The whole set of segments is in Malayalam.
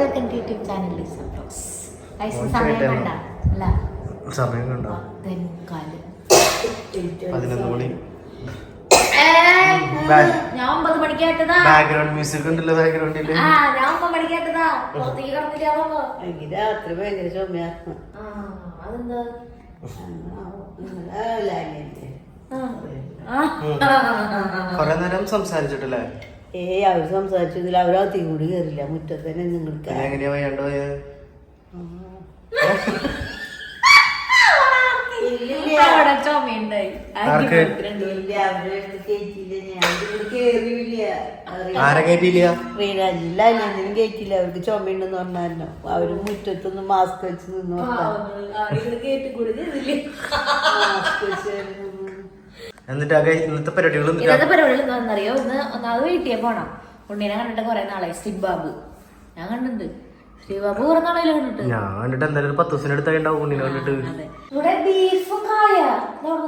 Welcome to YouTube channel listen talks സമയം കണ്ട? അല്ല. സമയം കണ്ടോ പത്തേ മുക്കാൽ പതിനൊന്ന് മണി ഏ, ബാ- ഞാൻ ഒമ്പത് മണിക്ക് കേട്ടതാ. ബാക്ക്ഗ്രൗണ്ട് മ്യൂസിക് ഉണ്ടല്ലോ ബാക്ക്ഗ്രൗണ്ടിൽ. ആ ഞാൻ ഒമ്പത് മണിക്ക് കേട്ടതാ. പുറത്തേക്ക് കടന്നില്ലാവോ എനിക്ക് രാത്രി ഭയങ്കര ചുമയായിരുന്നു ആ അതെന്താ? ആ. ആ. കൊറേ നേരം സംസാരിച്ചിട്ടല്ലേ? ഏയ് അവർ സംസാരിച്ചതിൽ അവർ അതി കൂടി കയറില്ല മുറ്റത്ത് തന്നെ നിങ്ങൾക്ക് എങ്ങനെയാ വയ്യാണ്ട് പോയത്? അവർക്ക് ചുമയുണ്ടെന്ന് പറഞ്ഞാലോ അവർ മുറ്റത്തൊന്ന് മാസ്ക് വെച്ച് നിന്ന്. മാസ്ക് വെച്ച് നിന്ന്. എന്നിട്ട് അകെ ഇന്നത്തെ പരിപാടികളും ഇന്നത്തെ പരിപാടികൾ എന്താണെന്നറിയോ? ഇന്ന് ഒന്നാമത് വീട്ടിൽ പോണം. ഉണ്ണീനെ കണ്ടിട്ട് കൊറേ നാളായി. സ്റ്റിക് ബാബു. ഞാൻ കണ്ടിട്ടുണ്ട്. സ്റ്റിക് ബാബു കുറെ നാളായില്ല കണ്ടിട്ട്? ഞാൻ കണ്ടിട്ട് എന്തായാലും പത്ത് ദിവസം എടുത്തായിട്ടുണ്ടാവും ഉണ്ണീനെ കണ്ടിട്ട്. ഇവിടെ ബീഫും കായ.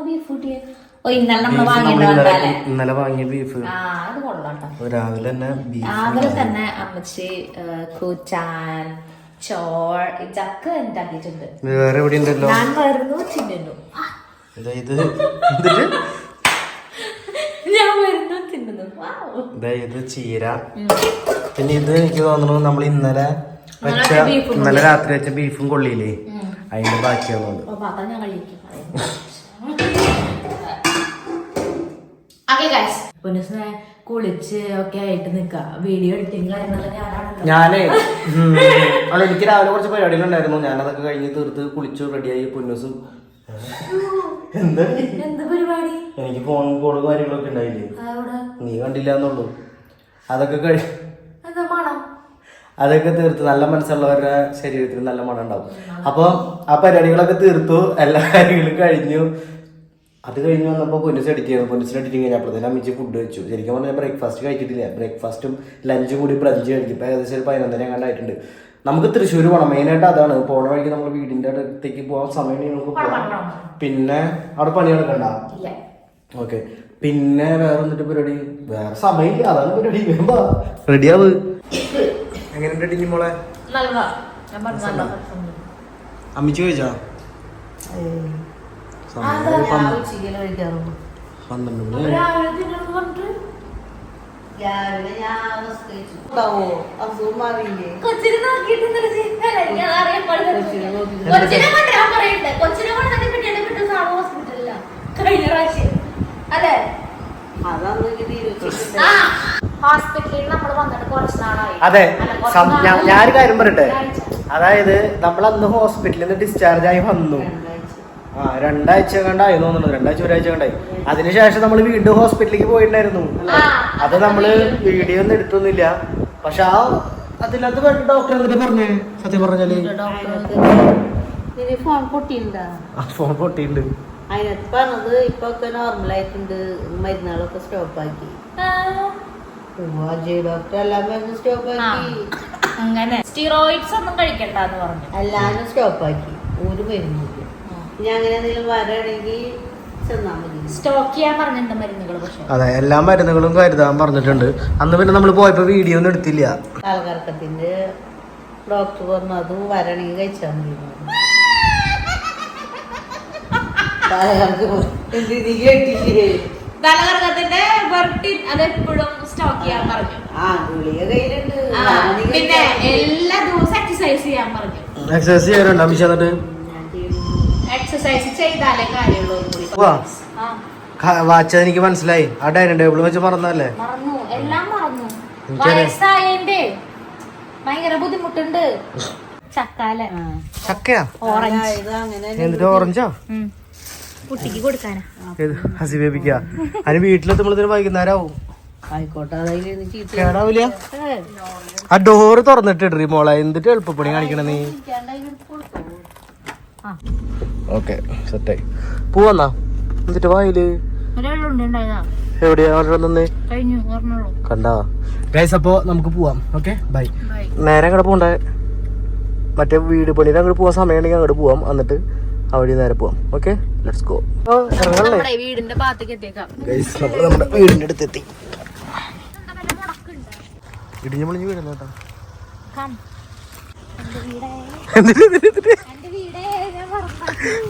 ബീഫ് കൂട്ടിയ. ഇന്നലെ വാങ്ങിയ ബീഫ്. രാവിലെ തന്നെ രാവിലെ തന്നെ അമ്മച്ചി കൂറ്റാൻ ചോർ ഇതൊക്കെ ഉണ്ടാക്കിയിട്ടുണ്ട്. വേറെ എവിടെ ഉണ്ടല്ലോ ഞാൻ വരുന്നു ആ, ഇതാ ഇത് എന്നിട്ട് ഞാൻ വരുന്നു തിന്നുന്നു വൗ. ഇതാ ചീര. പിന്നെ ഇത് എനിക്ക് തോന്നുന്നു നമ്മൾ ഇന്നലെ വെച്ച ഇന്നലെ രാത്രി വെച്ച ബീഫും കൊള്ളിയില്ലേ. അതിന്റെ ബാക്കിയാണ് കുളിച്ച് ഒക്കെ ആയിട്ട് നിക്ക. വീഡിയോ എഡിറ്റിംഗ് ഞാനേ അവിടെ എനിക്ക് രാവിലെ കുറച്ച് പരിപാടികളുണ്ടായിരുന്നു. ഞാനതൊക്കെ കഴിഞ്ഞ് തീർത്ത് കുളിച്ച് റെഡിയായി പുന്നൂസും എന്താ? പരിപാടി? എനിക്ക് ഫോൺ കോൾ കാര്യങ്ങളൊക്കെ ഉണ്ടായില്ലേ? നീ കണ്ടില്ല എന്നുള്ളൂ അതൊക്കെ കഴി അതൊക്കെ തീർത്ത്. നല്ല മനസ്സുള്ളവരുടെ ശരീരത്തിന് നല്ല മണം ഉണ്ടാവും. അപ്പൊ ആ പരിപാടികളൊക്കെ തീർത്തു. എല്ലാ കാര്യങ്ങളും കഴിഞ്ഞു. അത് കഴിഞ്ഞ് വന്നപ്പോൾ പൊന്നിസ് എഡിറ്റ് ചെയ്യുന്നു പൊന്നിസിന് എഡിറ്റിംഗ് കഴിഞ്ഞപ്പോഴത്തേനും അമ്മിച്ച് ഫുഡ് വെച്ചു ശരിക്കും പറഞ്ഞാൽ ബ്രേക്ക്ഫാസ്റ്റ് കഴിച്ചിട്ടില്ല. ബ്രേക്ക്ഫാസ്റ്റും ലഞ്ചും കൂടി ബ്രഞ്ച് കഴിക്കും ഇപ്പൊ ഏകദേശം ഒരു പതിനൊന്നര കണ്ടായിട്ടുണ്ട് നമുക്ക് തൃശ്ശൂർ പോകണം മെയിനായിട്ട് അതാണ്. പോണ വഴിക്ക് നമ്മൾ വീടിന്റെ അടുത്തേക്ക് പോകാൻ സമയം ഉണ്ടെങ്കിൽ നമുക്ക് പോകാം പിന്നെ അവിടെ പണി നടക്കണ്ട? ഇല്ല. ഓക്കെ പിന്നെ വേറെ എന്നിട്ട് പരിപാടി? വേറെ സമയമില്ല. അതാണ് പരിപാടി. വേമ്പാ റെഡിയാവ് എങ്ങനെയുണ്ട് ടിഞ്ഞി മോളെ. അമ്മിച്ച് കഴിച്ചാ? പന്ത്രണ്ട് മണി രാവിലെ ഞാൻ നിസ്കരിച്ചു. ഉണ്ടാവോ അസുഖം മാറിയില്ലേ കൊച്ചിനെ നോക്കിയിട്ട്. കൊച്ചിനെ കൊണ്ടുവരാൻ പറയണ്ടേ? കൊച്ചിനെ കൊണ്ടുവന്നിട്ട് പിന്നീട് കിട്ടുന്ന സാധനം ഹോസ്പിറ്റലിലാ. കഴിഞ്ഞ പ്രാവശ്യം. അതെ ഹോസ്പിറ്റലിൽ നമ്മൾ വന്നിട്ട് കുറച്ച് നാളായി. അതെ. ഞാനൊരു കാര്യം പറയട്ടെ അതായത് നമ്മൾ അന്ന് ഹോസ്പിറ്റലിൽ നിന്ന് ഡിസ്ചാർജ് ആയി വന്നു ആ രണ്ടാഴ്ച കണ്ടായി തോന്നുന്നു. രണ്ടാഴ്ച ഒരാഴ്ച കണ്ടായി. അതിനുശേഷം നമ്മൾ വീണ്ടും ഹോസ്പിറ്റലിലേക്ക് പോയിട്ടുണ്ടായിരുന്നു. അത് നമ്മൾ വീഡിയോ ഒന്നും എടുത്തൊന്നുമില്ല. പക്ഷെ ആ അതിനകത്ത് ഡോക്ടർ എന്നിട്ട് പറഞ്ഞേ? സത്യം പറഞ്ഞാൽ. ഫോൺ പൊട്ടിണ്ട് ഫോൺ പൊട്ടിയിട്ടുണ്ട് അതിനകത്ത് പറഞ്ഞത് ഇപ്പൊ ഒക്കെ നോർമലായിട്ടുണ്ട് മരുന്നുകളൊക്കെ സ്റ്റോപ്പ് ആക്കി. ആ, ഡോക്ടർ എല്ലാം മരുന്ന് സ്റ്റോപ്പ് ആക്കി. അങ്ങനെ. സ്റ്റിറോയിഡ്സ് ഒന്നും കഴിക്കണ്ടെന്ന് പറഞ്ഞു. എല്ലാരും സ്റ്റോപ്പ് ആക്കി. ഒരു മരുന്നില്ല ഇനി അങ്ങനെ എന്തെങ്കിലും വരണമെങ്കിൽ ചെന്നാൽ മതി. സ്റ്റോക്ക് ചെയ്യാൻ പറഞ്ഞിട്ടുണ്ട് മരുന്നുകൾ പക്ഷേ. അതെ എല്ലാ മരുന്നുകളും കരുതാൻ പറഞ്ഞിട്ടുണ്ട്. അന്ന് പിന്നെ നമ്മൾ പോയപ്പോ വീഡിയോ ഒന്നും എടുത്തില്ല. കാലകറക്കത്തിന്റെ ഡോക്ടർ പറഞ്ഞു അത് വരണെങ്കിൽ കഴിച്ചാൽ മതി. തലകറക്കത്തിന്റെ വെർട്ടിൻ സ്റ്റോക്ക് ചെയ്യാൻ പറഞ്ഞു. പിന്നെ എല്ലാ ദിവസവും എക്സസൈസ് ചെയ്യാൻ പറഞ്ഞു. എക്സസൈസ് ചെയ്യാറുണ്ട് അമിഷ എന്നിട്ട്. എക്സസൈസ് ചെയ്താലേ കാര്യമുള്ളൂ കൂടി വാച്ച എനിക്ക് മനസ്സിലായി. ആ ഡൈനിങ് ടേബിൾ വെച്ച് മറന്നല്ലേ മറന്നു. എല്ലാം മറന്നു. എനിക്കറിയാം. വയസ്സായതിന്റെ ഭയങ്കര ബുദ്ധിമുട്ടുണ്ട്. ചക്കാല. ആ. ചക്കയാ? ഓറഞ്ച് എന്നിട്ട് ഓറഞ്ചോ. കുട്ടിക്ക് കൊടുക്കാനാ. ഹസി ബേബിക്കാ. അതിന് വീട്ടിലെത്തുമ്പോഴത്തേന് കേടാവില്ല ആ ഡോറ് തുറന്നിട്ടിട്രി മോളെ. എന്തിട്ട് എളുപ്പപ്പണി കാണിക്കണ നീ. ഓക്കെ സെറ്റായി. പോവാന്നാ? എന്നിട്ട് വായിൽ? കണ്ടാ? ഗൈസ് അപ്പോ നമുക്ക് പോവാം. Okay bye. നേരെ അങ്ങോട്ട് പോണ്ടേ? മറ്റേ വീട് പണിയിൽ അങ്ങോട്ട് പോവാൻ സമയം ഉണ്ടെങ്കിൽ അങ്ങോട്ട് പോവാം. എന്നിട്ട് അവിടെ നേരെ പോവാം. ഓക്കെ ലെറ്റ്സ് ഗോ ഇറങ്ങണല്ലേ? നമ്മുടെ വീടിന്റെ ഗൈസ് നമ്മൾ നമ്മുടെ വീടിന്റെ അടുത്തെത്തി ഇടിഞ്ഞു പൊളിഞ്ഞ് വീടുന്ന കേട്ടോ.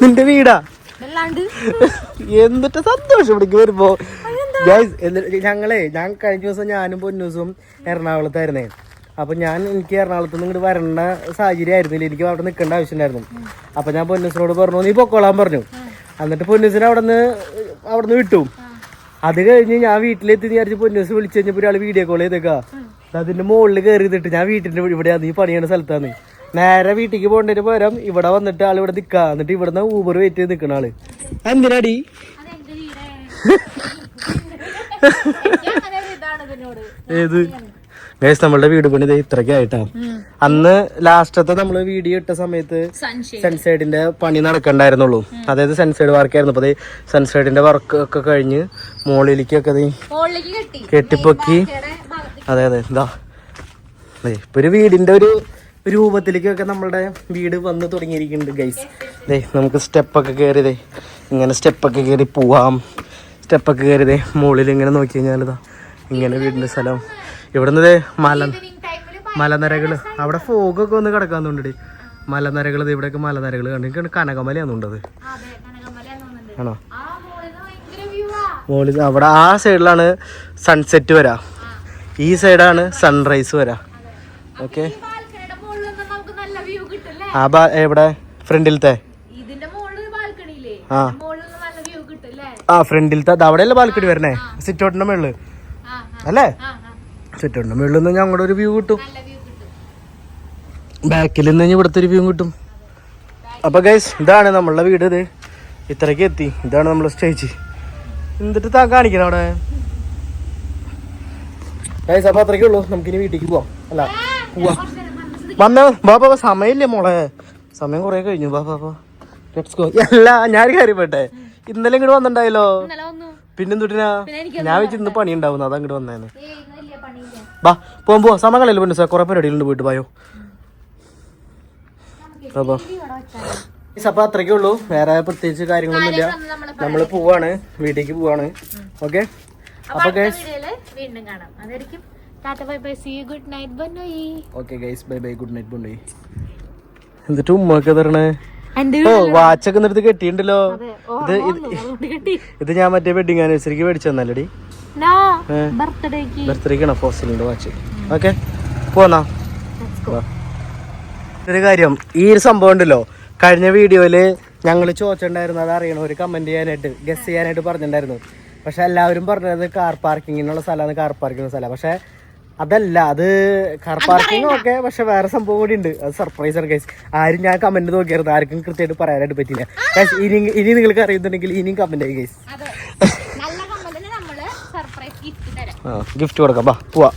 നിന്റെ വീടാ? എന്നിട്ട് സന്തോഷം ഇവിടേക്ക് വരുമ്പോ. ഞങ്ങളെ ഞാൻ കഴിഞ്ഞ ദിവസം ഞാനും പൊന്നൂസും എറണാകുളത്തായിരുന്നേ. അപ്പൊ ഞാൻ എനിക്ക് എറണാകുളത്ത് നിന്ന് ഇങ്ങോട്ട് വരേണ്ട സാഹചര്യം ആയിരുന്നില്ല. എനിക്ക് അവിടെ നിൽക്കേണ്ട ആവശ്യമുണ്ടായിരുന്നു. അപ്പൊ ഞാൻ പൊന്നൂസിനോട് പറഞ്ഞു നീ പൊക്കോളാൻ പറഞ്ഞു. എന്നിട്ട് പൊന്നൂസിനെ അവിടെ നിന്ന് അവിടെ നിന്ന് വിട്ടു. അത് കഴിഞ്ഞ് ഞാൻ വീട്ടിലെത്തി വിചാരിച്ച് പൊന്നൂസ് വിളിച്ചു കഴിഞ്ഞപ്പോൾ ഒരാൾ വീഡിയോ കോൾ ചെയ്തേക്കാ. അതിന്റെ മുകളിൽ കയറി ഞാൻ വീട്ടിന്റെ ഇവിടെയാണ് നീ പണിയാണ് സ്ഥലത്താണ് നേരെ വീട്ടിലേക്ക് പോകേണ്ടതിന് പകരം ഇവിടെ വന്നിട്ട് ആൾ ഇവിടെ നിക്കാ. എന്നിട്ട് ഇവിടുന്ന് ഊബർ വെയിറ്റ് ചെയ്ത് നിക്കണ ആൾ. എന്തിനാടി? ഏത്? ഗൈസ് നമ്മളുടെ വീട് പണി ഇത്രയ്ക്ക് ആയിട്ടാ. അന്ന് ലാസ്റ്റത്തെ നമ്മൾ വീഡിയോ ഇട്ട സമയത്ത് സൺസൈഡിന്റെ പണി നടക്കണ്ടായിരുന്നുള്ളൂ. അതായത് സൺസൈഡ് വർക്ക് ആയിരുന്നു. അപ്പൊ സൺസൈഡിന്റെ വർക്ക് ഒക്കെ കഴിഞ്ഞ് മോളിലേക്കൊക്കെ കെട്ടിപ്പൊക്കി. അതെ അതെ. എന്താ ദേ ഇപ്പൊ ഒരു വീടിന്റെ ഒരു രൂപത്തിലേക്കൊക്കെ നമ്മളുടെ വീട് വന്ന് തുടങ്ങിയിരിക്കുന്നുണ്ട് ഗൈസ് ദേ നമുക്ക് സ്റ്റെപ്പൊക്കെ കയറിയതേ ഇങ്ങനെ സ്റ്റെപ്പൊക്കെ കയറി പോവാം. സ്റ്റെപ്പൊക്കെ കയറിയതേ മുകളിൽ ഇങ്ങനെ നോക്കി കഴിഞ്ഞാലിതാ ഇങ്ങനെ വീടിന്റെ സ്ഥലം. ഇവിടുന്ന് മല മലനിരകൾ അവിടെ ഫോഗൊക്കെ ഒന്ന് കിടക്കാന്നുണ്ടേ മലനിരകൾ ഇവിടെയൊക്കെ മലനിരകൾ കണ്ടിട്ട് കനകമലയാണെന്നുണ്ടത് ആണോ? മുകളിൽ അവിടെ ആ സൈഡിലാണ് സൺസെറ്റ് വരാ. ഈ സൈഡാണ് സൺറൈസ് വരാ. ഓക്കെ ഈ ബാൽക്കണിയുടെ മുകളിൽ നിന്ന് നമുക്ക് നല്ല വ്യൂ കിട്ടില്ലേ ആ ബാ എവിടെ? ഫ്രണ്ടിലത്തെ? ആ. ആ ഫ്രണ്ടിലത്തെ. അത് അവിടെയല്ലേ ബാൽക്കണി വരണേ? സിറ്റൗട്ടിന്റെ മേളിൽ അല്ലേ? ആ ആ. സിറ്റ് ഔട്ടിന്റെ മേളിൽ നിന്ന് ഞങ്ങളുടെ ഒരു വ്യൂ കിട്ടും. ബാക്കിൽ നിന്ന് ഇവിടുത്തെ ഒരു വ്യൂ കിട്ടും. അപ്പൊ ഗൈസ് ഇതാണ് നമ്മളുടെ വീട് ഇത്. ഇത്രയ്ക്ക് എത്തി. ഇതാണ് നമ്മൾ സ്റ്റേജ് എന്നിട്ട് താൻ കാണിക്കണം അവിടെ? ഗൈസ് അപ്പൊ അത്രയ്ക്കേ ഉള്ളൂ. നമുക്കിനി വീട്ടിലേക്ക് പോവാം. അല്ല പോവാം. വന്ന. ബാബാ സമയമില്ലേ മോളെ? സമയം കുറെ കഴിഞ്ഞു. ബാബാ ലെറ്റ്സ് ഗോ അല്ല ഞാൻ കയറിപ്പെട്ടെ. പെട്ടെ ഇന്നലെ ഇങ്ങോട്ട് വന്നിണ്ടായല്ലോ പിന്നെ പിന്നെന്തുട്ടിനാ ഞാൻ വെച്ച് ഇന്ന് പണി ഉണ്ടാവുന്നു. അതാ ഇങ്ങോട്ട് വന്നേന്ന്. ബാ പോകുമ്പോ പോവാ സമയം കളയല്ലോ പിന്നെ സാർ? കുറെ പരിപാടികളുണ്ട് പോയിട്ട്. പോയോ അപ്പൊ അപ്പൊ അത്രയ്ക്കേ ഉള്ളൂ. വേറെ പ്രത്യേകിച്ച് കാര്യങ്ങളൊന്നുമില്ല. നമ്മൾ നമ്മൾ പോവാണ്. വീട്ടിലേക്ക് പോവാണ്. ഓക്കെ? അപ്പൊ ഗൈസ് വീഡിയോയിൽ വീണ്ടും കാണാം. അതായിരിക്കും. Tata bye bye see good night bye okay guys bye bye good night ബുണ്ടേ എന്നിട്ട് ഉമ്മൊക്കെ തരണേ ഓ വാച്ചൊക്കെ നിർത്തി കെട്ടിണ്ടല്ലോ ഇത് ഇത് ഞാൻ മറ്റേ വെഡിങ് ആനിവേഴ്സറിക്ക് മേടിച്ചു തന്നല്ലടി. ബർത്ത്ഡേക്കാണ് ഫോസിലിന്റെ വാച്ച്. ഓക്കെ പോന്നാ. ഒരു കാര്യം ഈ ഒരു സംഭവം ഉണ്ടല്ലോ. കഴിഞ്ഞ വീഡിയോയിൽ ഞങ്ങൾ ചോദിച്ചിട്ടുണ്ടായിരുന്നു അത് അറിയണം? ഒരു കമന്റ് ചെയ്യാനായിട്ട് ഗസ് ചെയ്യാനായിട്ട് പറഞ്ഞിട്ടുണ്ടായിരുന്നു. പക്ഷെ എല്ലാവരും പറഞ്ഞത് കാർ പാർക്കിങ്ങിനുള്ള സ്ഥലമാണ് കാർ പാർക്കിങ്ങിനുള്ള സ്ഥലം. പക്ഷെ അതല്ല അത് കാർ പാർക്കിംഗ് ഒക്കെ പക്ഷെ വേറെ സംഭവം കൂടി ഉണ്ട്. അത് സർപ്രൈസ് ആണ് ഗൈസ് ആരും ഞാൻ കമന്റ് നോക്കിയത് ആർക്കും കൃത്യമായിട്ട് പറയാനായിട്ട് പറ്റില്ല ഗൈസ് ഇനി ഇനി നിങ്ങൾക്ക് അറിയുന്നുണ്ടെങ്കിൽ ഇനിയും കമന്റ് ആയി ഗൈസ് അതെ. നല്ല കമ്മലിന് നമ്മൾ സർപ്രൈസ് ഗിഫ്റ്റ് തരാം. ഗിഫ്റ്റ് കൊടുക്കാം. ബാ പോവാ.